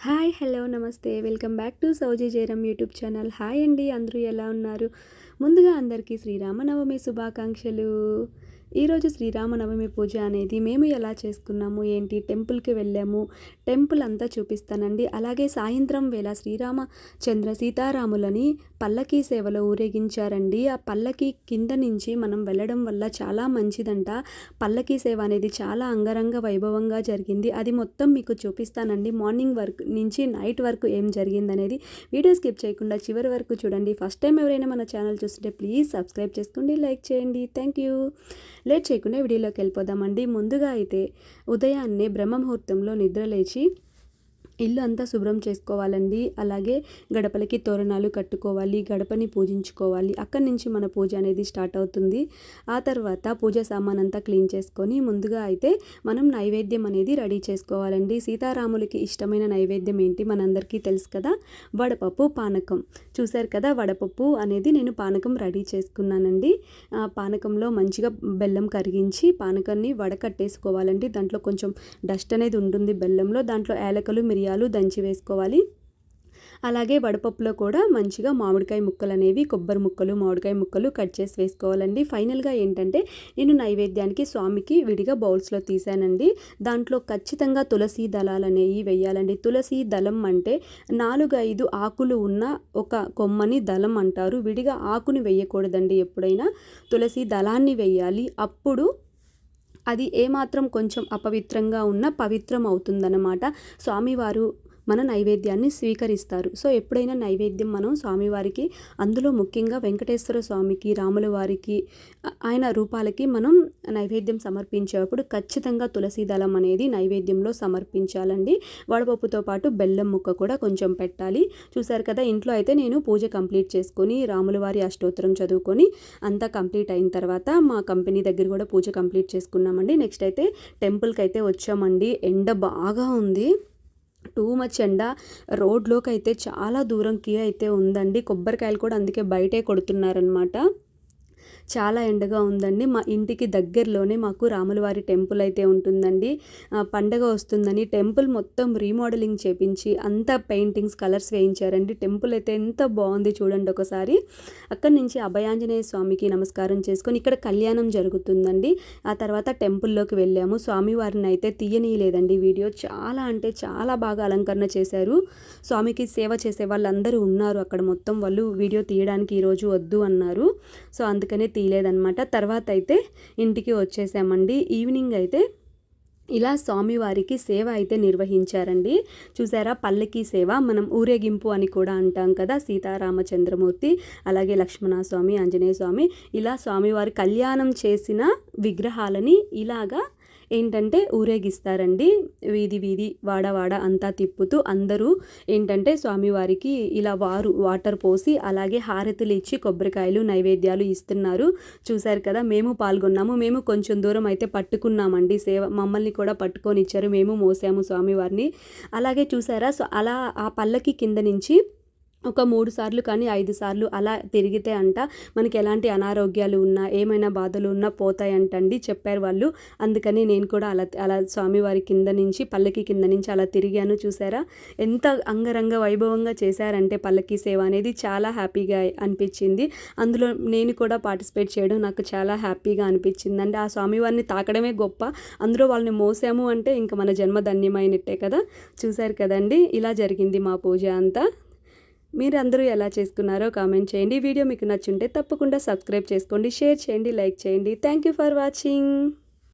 Hi hello నమస్తే. Welcome back to Sowji Jayaram YouTube channel. Hi అండి అందరూ ఎలా ఉన్నారు? ముందుగా అందరికీ శ్రీరామనవమి శుభాకాంక్షలు. ఈరోజు శ్రీరామనవమి పూజ అనేది మేము ఎలా చేసుకున్నాము? ఏంటి? టెంపుల్కి వెళ్ళాము. టెంపుల్ అంతా చూపిస్తానండి. అలాగే సాయంత్రం వేళ శ్రీరామ చంద్ర సీతారాములని పల్లకీ సేవలో ఊరేగించారండి. ఆ పల్లకీ కింద నుంచి మనం వెళ్ళడం వల్ల చాలా మంచిదంట. పల్లకీ సేవ అనేది చాలా అంగరంగ వైభవంగా జరిగింది. అది మొత్తం మీకు చూపిస్తానండి. మార్నింగ్ వర్క్ నుంచి నైట్ వరకు ఏం జరిగింది అనేది వీడియో స్కిప్ చేయకుండా చివరి వరకు చూడండి. ఫస్ట్ టైం ఎవరైనా మన ఛానల్ చూస్తుంటే ప్లీజ్ సబ్స్క్రైబ్ చేసుకోండి లైక్ చేయండి. Thank you. లేట్ చేయకుండా వీడియోలోకి వెళ్ళిపోదామండి. ముందుగా అయితే ఉదయాన్నే బ్రహ్మ ముహూర్తంలో నిద్రలేచి ఇల్లు అంతా శుభ్రం చేసుకోవాలండి. అలాగే గడపలకి తోరణాలు కట్టుకోవాలి గడపని పూజించుకోవాలి. అక్కడి నుంచి మన పూజ అనేది స్టార్ట్ అవుతుంది. ఆ తర్వాత పూజ సామాన్ అంతా క్లీన్ చేసుకొని ముందుగా అయితే మనం నైవేద్యం అనేది రెడీ చేసుకోవాలండి. సీతారాములకి ఇష్టమైన నైవేద్యం ఏంటి మనందరికీ తెలుసు కదా? వడపప్పు పానకం. చూశారు కదా? వడపప్పు అనేది నేను పానకం రెడీ చేసుకున్నానండి. ఆ పానకంలో మంచిగా బెల్లం కరిగించి పానకాన్ని వడకట్టేసుకోవాలండి. దాంట్లో కొంచెం డస్ట్ అనేది ఉంటుంది బెల్లంలో. దాంట్లో ఏలకలు మిరియాలు మిరియాలు దంచి వేసుకోవాలి. అలాగే వడపప్పులో కూడా మంచిగా మామిడికాయ ముక్కలు అనేవి కొబ్బరి ముక్కలు మామిడికాయ ముక్కలు కట్ చేసి వేసుకోవాలండి. ఫైనల్గా ఏంటంటే నేను నైవేద్యానికి స్వామికి విడిగా బౌల్స్లో తీసానండి. దాంట్లో ఖచ్చితంగా తులసి దళాలు అనేవి వేయాలండి. తులసి దళం అంటే నాలుగు ఐదు ఆకులు ఉన్న ఒక కొమ్మని దళం అంటారు. విడిగా ఆకుని వేయకూడదండి ఎప్పుడైనా. తులసి దళాన్ని వేయాలి. అప్పుడు అది ఏమాత్రం కొంచెం అపవిత్రంగా ఉన్న పవిత్రం అవుతుందన్నమాట స్వామివారు మన నైవేద్యాన్ని స్వీకరిస్తారు. సో ఎప్పుడైనా నైవేద్యం మనం స్వామివారికి అందులో ముఖ్యంగా వెంకటేశ్వర స్వామికి రాముల వారికి ఆయన రూపాలకి మనం నైవేద్యం సమర్పించేటప్పుడు ఖచ్చితంగా తులసి దళం అనేది నైవేద్యంలో సమర్పించాలండి. వడపప్పుతో పాటు బెల్లం ముక్క కూడా కొంచెం పెట్టాలి. చూసారు కదా ఇంట్లో అయితే నేను పూజ కంప్లీట్ చేసుకొని రాములవారి అష్టోత్తరం చదువుకొని అంతా కంప్లీట్ అయిన తర్వాత మా కంపెనీ దగ్గర కూడా పూజ కంప్లీట్ చేసుకున్నామండి. నెక్స్ట్ అయితే టెంపుల్కి అయితే వచ్చామండి. ఎండ బాగా ఉంది. టూ మచ్ ఎండ రోడ్లోకి అయితే చాలా దూరంకి అయితే ఉందండి. కొబ్బరికాయలు కూడా అందుకే బయటే కొడుతున్నారనమాట చాలా ఎండగా ఉందండి. మా ఇంటికి దగ్గరలోనే మాకు రాములవారి టెంపుల్ అయితే ఉంటుందండి. పండగ వస్తుందని టెంపుల్ మొత్తం రీమోడలింగ్ చేపించి అంతా పెయింటింగ్స్ కలర్స్ వేయించారండి. టెంపుల్ అయితే ఎంత బాగుంది చూడండి ఒకసారి. అక్కడి నుంచి అభయాంజనేయ స్వామికి నమస్కారం చేసుకొని ఇక్కడ కళ్యాణం జరుగుతుందండి. ఆ తర్వాత టెంపుల్లోకి వెళ్ళాము. స్వామివారిని అయితే తీయనీయలేదండి వీడియో. చాలా అంటే చాలా బాగా అలంకరణ చేశారు. స్వామికి సేవ చేసే వాళ్ళందరూ ఉన్నారు అక్కడ మొత్తం. వాళ్ళు వీడియో తీయడానికి ఈరోజు వద్దు అన్నారు. సో అందుకనే తీయలేదనమాట తర్వాత అయితే ఇంటికి వచ్చేసామండి. ఈవినింగ్ అయితే ఇలా స్వామివారికి సేవ అయితే నిర్వహించారండి. చూసారా? పల్లకి సేవ. మనం ఊరేగింపు అని కూడా అంటాం కదా? సీతారామచంద్రమూర్తి అలాగే లక్ష్మణస్వామి ఆంజనేయ స్వామి ఇలా స్వామివారి కళ్యాణం చేసిన విగ్రహాలని ఇలాగా ఏంటంటే ఊరేగిస్తారండి. వీధి వీధి వాడవాడ అంతా తిప్పుతూ అందరూ ఏంటంటే స్వామివారికి ఇలా వారు వాటర్ పోసి అలాగే హారతులు ఇచ్చి కొబ్బరికాయలు నైవేద్యాలు ఇస్తున్నారు. చూశారు కదా మేము పాల్గొన్నాము. మేము కొంచెం దూరం అయితే పట్టుకున్నామండి. సేవ మమ్మల్ని కూడా పట్టుకొని ఇచ్చారు. మేము మోసాము స్వామివారిని. అలాగే చూసారా సో అలా ఆ పల్లకి కింద నుంచి ఒక మూడు సార్లు కానీ ఐదు సార్లు అలా తిరిగితే అంట మనకి ఎలాంటి అనారోగ్యాలు ఉన్నా ఏమైనా బాధలు ఉన్నా పోతాయంటండి చెప్పారు వాళ్ళు. అందుకని నేను కూడా అలా అలా స్వామివారి కింద నుంచి పల్లకి కింద నుంచి అలా తిరిగాను చూసారా? ఎంత అంగరంగ వైభవంగా చేశారంటే పల్లకి సేవ అనేది చాలా హ్యాపీగా అనిపించింది. అందులో నేను కూడా పార్టిసిపేట్ చేయడం నాకు చాలా హ్యాపీగా అనిపించింది అండి ఆ స్వామివారిని తాకడమే గొప్ప. అందులో వాళ్ళని మోసాము అంటే ఇంకా మన జన్మ ధన్యమైనట్టే కదా? చూశారు కదండి ఇలా జరిగింది మా పూజ అంతా. మీరందరూ ఎలా చేసుకున్నారో కామెంట్ చేయండి. వీడియో మీకు నచ్చుంటే తప్పకుండా సబ్స్క్రైబ్ చేసుకోండి షేర్ చేయండి లైక్ చేయండి. Thank you for watching.